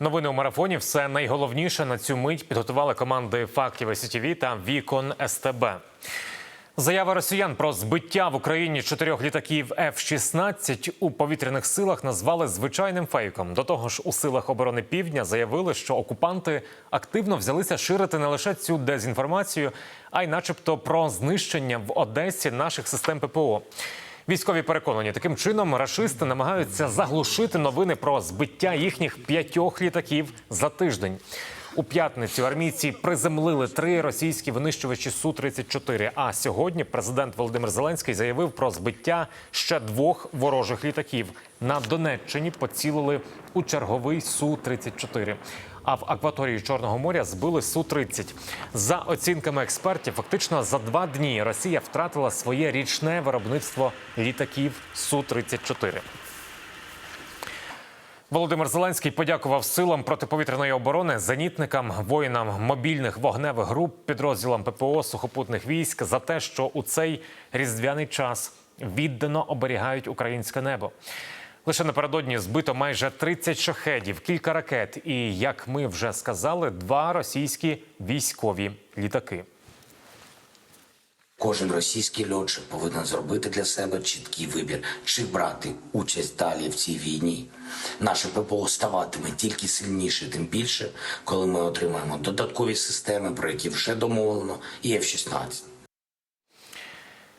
Новини у марафоні. Все найголовніше на цю мить підготували команди фактів СІТВ та Вікон СТБ. Заява росіян про збиття в Україні чотирьох літаків F-16 у повітряних силах назвали звичайним фейком. До того ж, у силах оборони Півдня заявили, що окупанти активно взялися ширити не лише цю дезінформацію, а й, начебто, про знищення в Одесі наших систем ППО. Військові переконані, таким чином рашисти намагаються заглушити новини про збиття їхніх п'ятьох літаків за тиждень. У п'ятницю армійці приземлили три російські винищувачі су 34 А сьогодні президент Володимир Зеленський заявив про збиття ще двох ворожих літаків. На Донеччині поцілили у черговий су 34 а в акваторії Чорного моря збили су 30 За оцінками експертів, фактично за два дні Росія втратила своє річне виробництво літаків су 34 Володимир Зеленський подякував силам протиповітряної оборони, зенітникам, воїнам мобільних вогневих груп, підрозділам ППО сухопутних військ за те, що у цей різдвяний час віддано оберігають українське небо. Лише напередодні збито майже 30 шахедів, кілька ракет, і як ми вже сказали, два російські військові літаки. Кожен російський льотчик повинен зробити для себе чіткий вибір, чи брати участь далі в цій війні. Наше ППО ставатиме тільки сильніше, тим більше, коли ми отримаємо додаткові системи, про які вже домовлено, і F-16.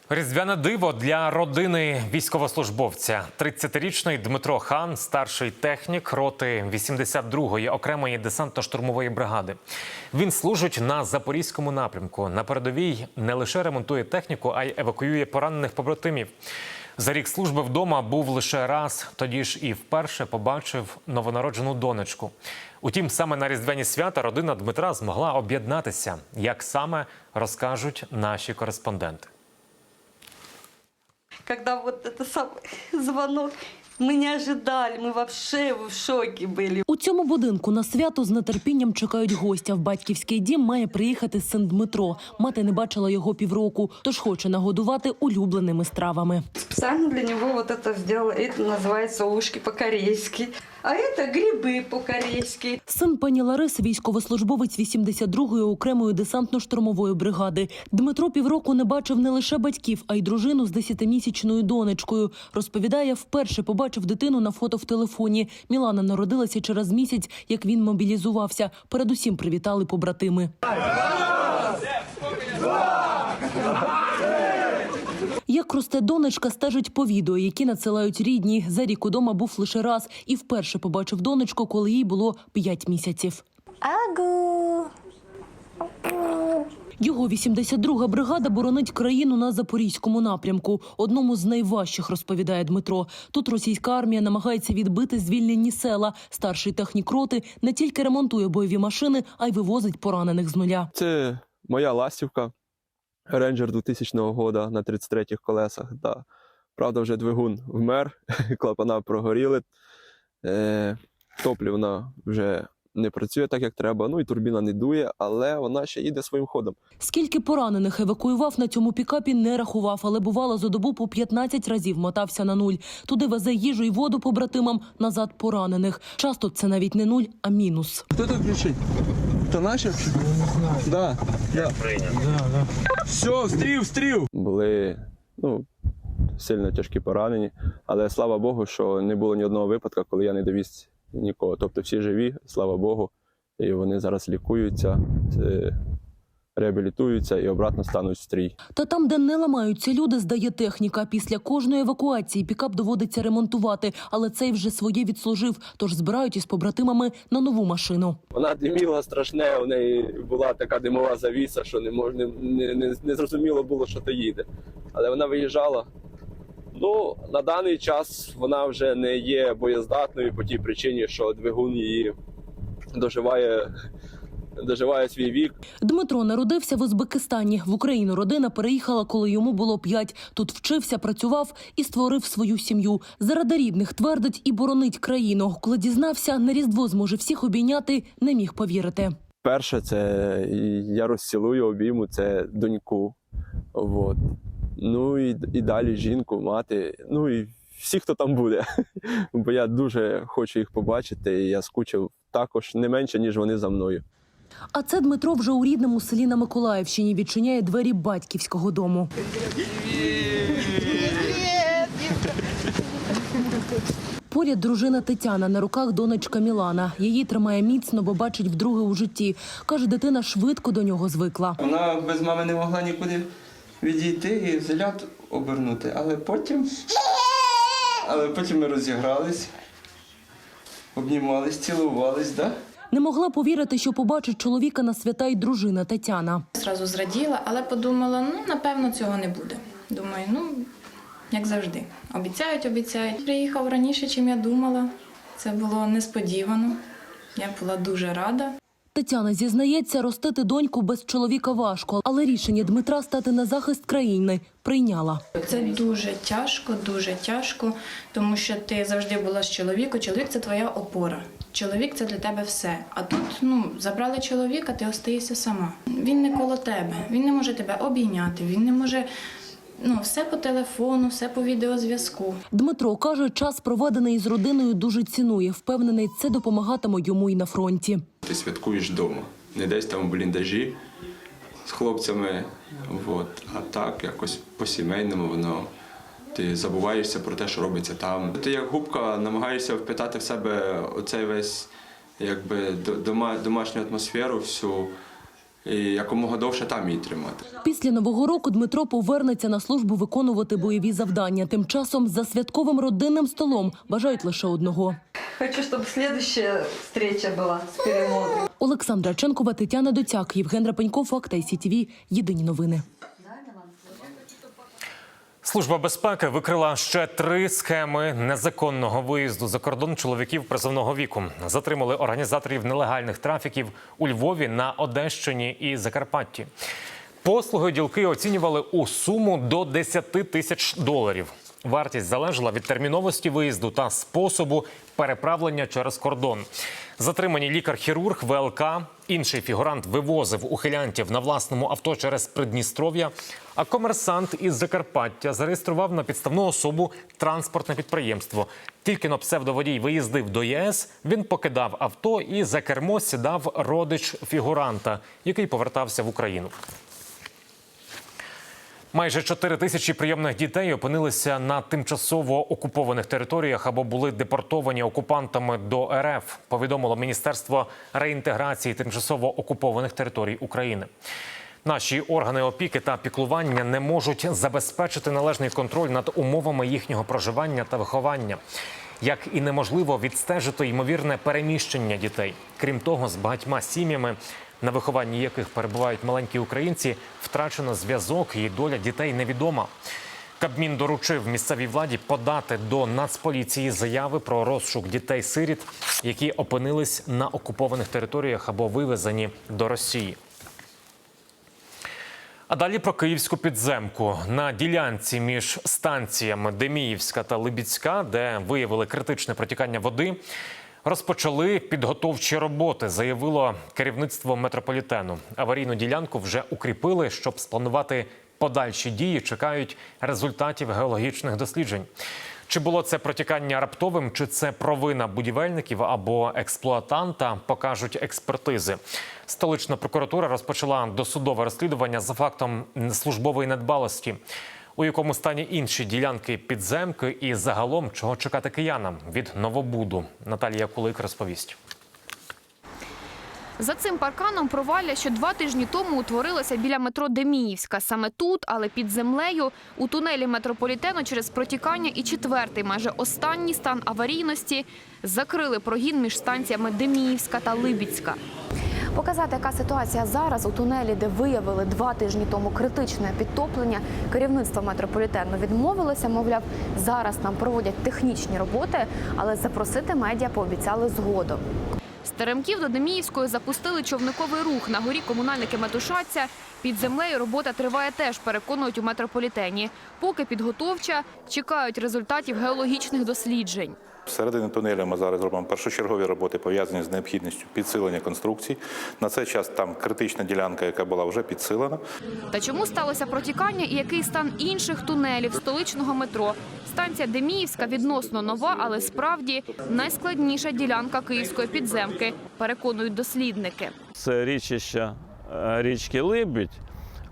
Різдвяне диво для родини військовослужбовця. 30-річний Дмитро Хан, старший технік роти 82-ї окремої десантно-штурмової бригади. Він служить на запорізькому напрямку. На передовій не лише ремонтує техніку, а й евакуює поранених побратимів. За рік служби вдома був лише раз, тоді ж і вперше побачив новонароджену донечку. Утім, саме на різдвяні свята родина Дмитра змогла об'єднатися. Як саме розкажуть наші кореспонденти когда вот это самый звонок, мы не ожидали, мы вообще в шоке были. У цьому будинку на свято з нетерпінням чекають гостя. В батьківський дім має приїхати син Дмитро. Мати не бачила його півроку, тож хоче нагодувати улюбленими стравами. Специально для него вот это сделала. Это называется ушки по-корейски. А это грибы по-корейски. Син пані Лариси, військовослужбовець 82-ї окремої десантно-штурмової бригади. Дмитро півроку не бачив не лише батьків, а й дружину з 10-місячною донечкою. Розповідає, вперше побачив дитину на фото в телефоні. Мілана народилася через місяць, як він мобілізувався. Передусім привітали побратими. Як росте донечка, стежить по відео, які надсилають рідні. За рік удома був лише раз і вперше побачив донечку, коли їй було 5 місяців. Агу. Його 82-га бригада боронить країну на запорізькому напрямку. Одному з найважчих розповідає Дмитро. Тут російська армія намагається відбити звільнені села. Старший технік роти не тільки ремонтує бойові машини, а й вивозить поранених з нуля. Це моя ластівка Ranger 2000 года на 33-х колесах. Да. Правда, вже двигун вмер, клапана прогоріли, е, топлівна вже не працює так, як треба. Ну і турбіна не дує, але вона ще їде своїм ходом. Скільки поранених евакуював на цьому пікапі, не рахував, але бувало за добу по 15 разів мотався на нуль. Туди везе їжу і воду побратимам, назад поранених. Часто це навіть не нуль, а мінус. Кто это включить? Это наши? Не знаю. Да. Да. Да, да. Все, стрів, стрів. Були ну, сильно тяжкі поранені, але слава Богу, що не було ні одного випадку, коли я не довіз нікого. Тобто всі живі, слава Богу, і вони зараз лікуються, реабілітуються і обратно стануть в стрій. Та там, де не ламаються люди, здає техніка. Після кожної евакуації пікап доводиться ремонтувати, але цей вже своє відслужив, тож збирають із побратимами на нову машину. Вона диміла страшне, у неї була така димова завіса, що не можна не, не, не зрозуміло було, що то їде. Але вона виїжджала. Ну, на даний час вона вже не є боєздатною по тій причині, що двигун її доживає, доживає свій вік. Дмитро народився в Узбекистані. В Україну родина переїхала, коли йому було п'ять. Тут вчився, працював і створив свою сім'ю. Заради рідних твердить і боронить країну. Коли дізнався, на різдво зможе всіх обійняти, не міг повірити. Перше, це я розцілую обійму, це доньку. От. Ну і, і далі жінку, мати, ну і всі, хто там буде. Бо я дуже хочу їх побачити, і я скучив також не менше, ніж вони за мною. А це Дмитро вже у рідному селі на Миколаївщині відчиняє двері батьківського дому. Поряд дружина Тетяна на руках донечка Мілана. Її тримає міцно, бо бачить вдруге у житті. Каже, дитина швидко до нього звикла. Вона без мами не могла нікуди відійти і взгляд обернути. Але потім. Але потім ми розігрались, обнімались, цілувались, да? Не могла повірити, що побачить чоловіка на свята й дружина Тетяна. Зразу зраділа, але подумала, ну напевно цього не буде. Думаю, ну як завжди. Обіцяють, обіцяють. Приїхав раніше, чим я думала. Це було несподівано. Я була дуже рада. Тетяна зізнається, ростити доньку без чоловіка важко, але рішення Дмитра стати на захист країни прийняла. Це дуже тяжко, дуже тяжко, тому що ти завжди була з чоловіком. Чоловік це твоя опора. Чоловік це для тебе все. А тут ну забрали чоловіка, ти остаєшся сама. Він не коло тебе, він не може тебе обійняти, він не може. Ну, все по телефону, все по відеозв'язку. Дмитро каже, час проведений з родиною дуже цінує. Впевнений, це допомагатиме йому і на фронті. Ти святкуєш вдома, не десь там в бліндажі з хлопцями. От. А так, якось по-сімейному воно. Ти забуваєшся про те, що робиться там. Ти як губка намагаєшся впитати в себе оцей весь якби дома, домашню атмосферу всю і якомога довше там її тримати. Після нового року Дмитро повернеться на службу виконувати бойові завдання. Тим часом за святковим родинним столом бажають лише одного. Хочу, чтобы следующая встреча была с перемогой. Олександра Ченкова, Тетяна Доцяк, Євген Рапенько, Факт ICTV. Єдині новини. Служба безпеки викрила ще три схеми незаконного виїзду за кордон чоловіків призовного віку. Затримали організаторів нелегальних трафіків у Львові, на Одещині і Закарпатті. Послуги ділки оцінювали у суму до 10 тисяч доларів. Вартість залежала від терміновості виїзду та способу переправлення через кордон. Затримані лікар-хірург ВЛК, інший фігурант вивозив ухилянтів на власному авто через Придністров'я. А комерсант із Закарпаття зареєстрував на підставну особу транспортне підприємство. Тільки но псевдоводій виїздив до ЄС, він покидав авто і за кермо сідав родич фігуранта, який повертався в Україну. Майже 4 тисячі прийомних дітей опинилися на тимчасово окупованих територіях або були депортовані окупантами до РФ. Повідомило Міністерство реінтеграції тимчасово окупованих територій України. Наші органи опіки та піклування не можуть забезпечити належний контроль над умовами їхнього проживання та виховання. Як і неможливо відстежити ймовірне переміщення дітей. Крім того, з багатьма сім'ями, на вихованні яких перебувають маленькі українці, втрачено зв'язок і доля дітей невідома. Кабмін доручив місцевій владі подати до Нацполіції заяви про розшук дітей-сиріт, які опинились на окупованих територіях або вивезені до Росії. А далі про київську підземку на ділянці між станціями Деміївська та Либіцька, де виявили критичне протікання води. Розпочали підготовчі роботи, заявило керівництво метрополітену. Аварійну ділянку вже укріпили, щоб спланувати подальші дії. Чекають результатів геологічних досліджень. Чи було це протікання раптовим, чи це провина будівельників або експлуатанта, покажуть експертизи. Столична прокуратура розпочала досудове розслідування за фактом службової недбалості. У якому стані інші ділянки підземки і загалом чого чекати киянам від новобуду? Наталія Кулик розповість. За цим парканом провалля, що два тижні тому утворилося біля метро Деміївська. Саме тут, але під землею, у тунелі метрополітену через протікання і четвертий, майже останній стан аварійності, закрили прогін між станціями Деміївська та Либіцька. Показати, яка ситуація зараз у тунелі, де виявили два тижні тому критичне підтоплення, керівництво метрополітену відмовилося. Мовляв, зараз нам проводять технічні роботи, але запросити медіа пообіцяли згодом. З Теремків до Деміївської запустили човниковий рух. На горі комунальники метушаться. Під землею робота триває теж, переконують у метрополітені. Поки підготовча, чекають результатів геологічних досліджень. Всередині тунелю ми зараз робимо першочергові роботи, пов'язані з необхідністю підсилення конструкцій. На цей час там критична ділянка, яка була вже підсилена. Та чому сталося протікання і який стан інших тунелів столичного метро? Станція Деміївська відносно нова, але справді найскладніша ділянка київської підземки, переконують дослідники. Це річище річки Либідь,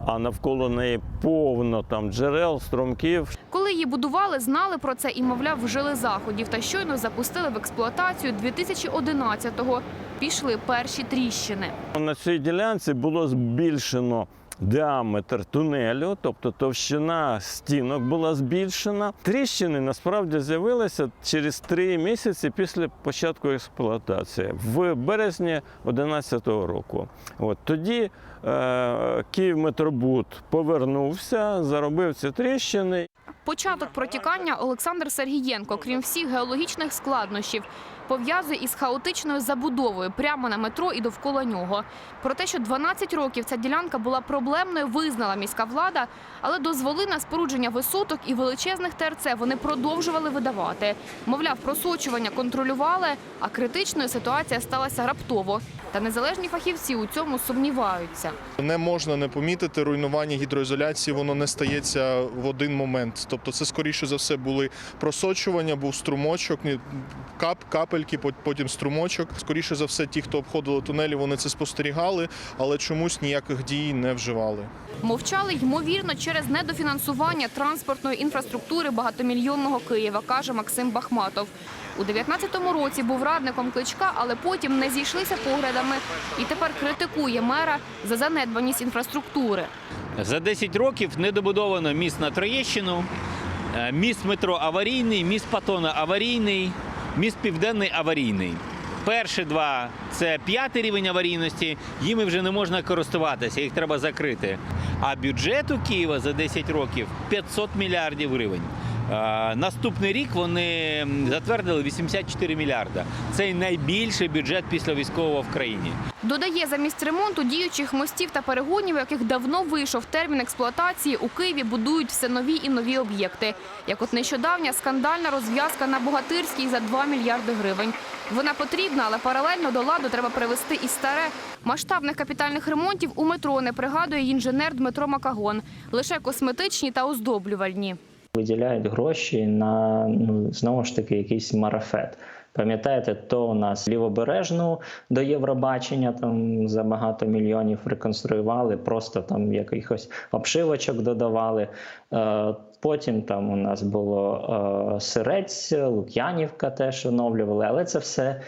а навколо неї повно там джерел, струмків. Коли її будували, знали про це і, мовляв, вжили заходів. Та щойно запустили в експлуатацію 2011-го. Пішли перші тріщини. На цій ділянці було збільшено діаметр тунелю, тобто товщина стінок була збільшена. Тріщини насправді з'явилися через три місяці після початку експлуатації в березні 2011 року. От тоді е, Київметробуд повернувся, заробив ці тріщини. Початок протікання Олександр Сергієнко, крім всіх геологічних складнощів, пов'язує із хаотичною забудовою прямо на метро і довкола нього. Про те, що 12 років ця ділянка була проблемною, визнала міська влада, але дозволи на спорудження висоток і величезних ТРЦ вони продовжували видавати. Мовляв, просочування контролювали, а критичною ситуація сталася раптово. Та незалежні фахівці у цьому сумніваються. Не можна не помітити руйнування гідроізоляції, воно не стається в один момент. Тобто, це скоріше за все були просочування, був струмочок, кап, капельки, потім струмочок. Скоріше за все, ті, хто обходили тунелі, вони це спостерігали, але чомусь ніяких дій не вживали. Мовчали ймовірно через недофінансування транспортної інфраструктури багатомільйонного Києва, каже Максим Бахматов. У 19-му році був радником кличка, але потім не зійшлися поглядами і тепер критикує мера за занедбаність інфраструктури. За 10 років не добудовано міст на Троєщину, е, міст метро аварійний, міст Патона аварійний, міст Південний аварійний. Перші два це п'ятий рівень аварійності, їми вже не можна користуватися, їх треба закрити. А бюджет у Києва за 10 років 500 мільярдів гривень. Е, Наступний рік вони затвердили 84 мільярда. Це найбільший бюджет після військового в країні. Додає, замість ремонту діючих мостів та перегонів, яких давно вийшов термін експлуатації, у Києві будують все нові і нові об'єкти. Як от нещодавня скандальна розв'язка на Богатирській за 2 мільярди гривень. Вона потрібна, але паралельно до ладу треба привести і старе. Масштабних капітальних ремонтів у метро не пригадує інженер Дмитро Макагон. Лише косметичні та оздоблювальні. Виділяють гроші на ну знову ж таки якийсь марафет. Пам'ятаєте, то у нас лівобережну до Євробачення там за багато мільйонів реконструювали, просто там якихось обшивочок додавали. Е, Потім там у нас було е, Сирець, Лук'янівка теж оновлювали, але це все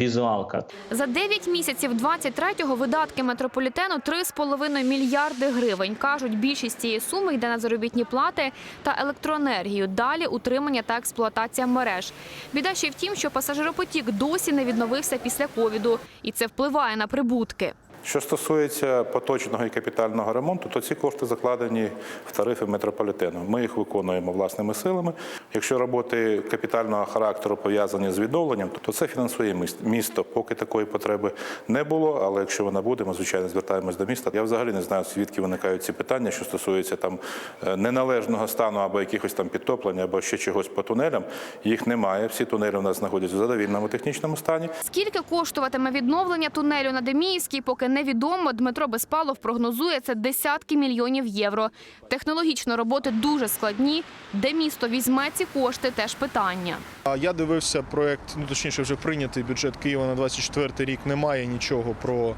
візуалка. За 9 місяців 23-го видатки метрополітену 3,5 мільярди гривень. Кажуть, більшість цієї суми йде на заробітні плати та електроенергію. Далі утримання та експлуатація мереж. Біда ще в тім, що пасажиропотік досі не відновився після ковіду, і це впливає на прибутки. Що стосується поточного і капітального ремонту, то ці кошти закладені в тарифи метрополітену. Ми їх виконуємо власними силами. Якщо роботи капітального характеру пов'язані з відновленням, то це фінансує місто. Поки такої потреби не було, але якщо вона буде, ми звичайно звертаємось до міста. Я взагалі не знаю, звідки виникають ці питання, що стосуються там е, неналежного стану або якихось там підтоплень, або ще чогось по тунелям. Їх немає. Всі тунелі у нас знаходяться в задовільному технічному стані. Скільки коштуватиме відновлення тунелю на Деміївській, поки невідомо. Дмитро Безпалов прогнозує це десятки мільйонів євро. Технологічно роботи дуже складні. Де місто візьме ці кошти, теж питання. Я дивився проект, ну точніше, вже прийнятий бюджет Києва на 24 рік. Немає нічого про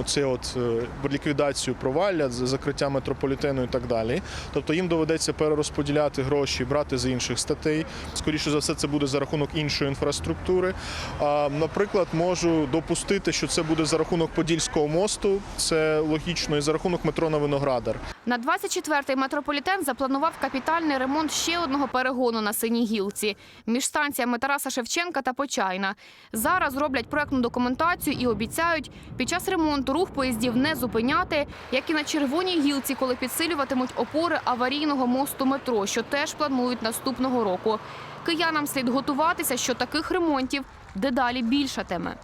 оце от е, ліквідацію провалля, закриття метрополітену і так далі. Тобто їм доведеться перерозподіляти гроші, брати з інших статей. Скоріше за все, це буде за рахунок іншої інфраструктури. А, наприклад, можу допустити, що це буде за рахунок Подільського мосту. Це логічно, і за рахунок метро на Виноградар. На 24-й метрополітен запланував капітальний ремонт ще одного перегону на Синій гілці між станціями Тараса Шевченка та Почайна. Зараз роблять проектну документацію і обіцяють під час ремонту рух поїздів не зупиняти, як і на червоній гілці, коли підсилюватимуть опори аварійного мосту метро, що теж планують наступного року. Киянам слід готуватися, що таких ремонтів дедалі більшатиме.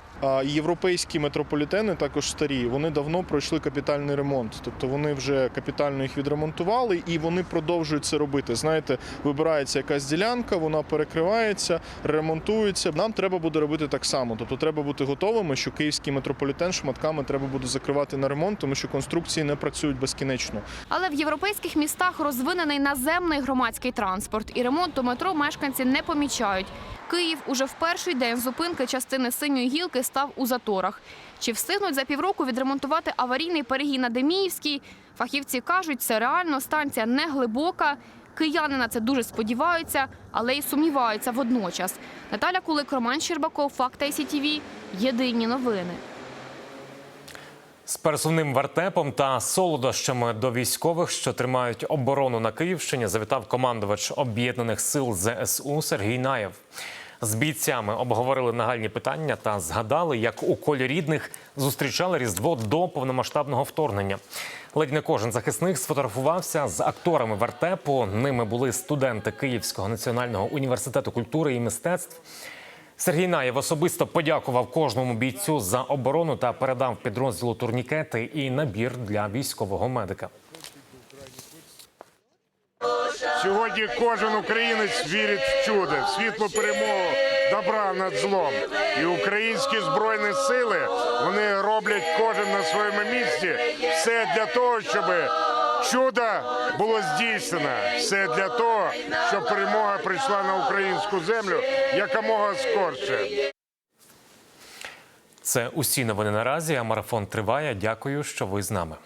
Європейські метрополітени, також старі, вони давно пройшли капітальний ремонт. Тобто вони вже капітально їх відремонтували і вони продовжують це робити. Знаєте, вибирається якась ділянка, вона перекривається, ремонтується. Нам треба буде робити так само. Тобто треба бути готовими, що київський метрополітен шматками треба буде закривати на ремонт, тому що конструкції не працюють безкінечно. Але в європейських містах розвинений наземний громадський транспорт, і ремонту метро мешканці не помічають. Київ уже в перший день зупинки частини синьої гілки став у заторах. Чи встигнуть за півроку відремонтувати аварійний перегін на Деміївській? Фахівці кажуть, це реально станція не глибока. Кияни на це дуже сподіваються, але й сумніваються водночас. Наталя Кулик, Роман Щербаков, Факт ICTV. Єдині новини. З пересувним вертепом та солодощами до військових, що тримають оборону на Київщині, завітав командувач об'єднаних сил ЗСУ Сергій Наєв. З бійцями обговорили нагальні питання та згадали, як у колі рідних зустрічали різдво до повномасштабного вторгнення. Ледь не кожен захисник сфотографувався з акторами вертепу. Ними були студенти Київського національного університету культури і мистецтв. Сергій Наєв особисто подякував кожному бійцю за оборону та передав підрозділу турнікети і набір для військового медика. Сьогодні кожен українець вірить в чудо, в світлу перемогу добра над злом. І українські збройні сили вони роблять кожен на своєму місці все для того, щоб чудо було здійснено. Все для того, щоб перемога прийшла на українську землю якомога скорше. Це усі новини наразі. А марафон триває. Дякую, що ви з нами.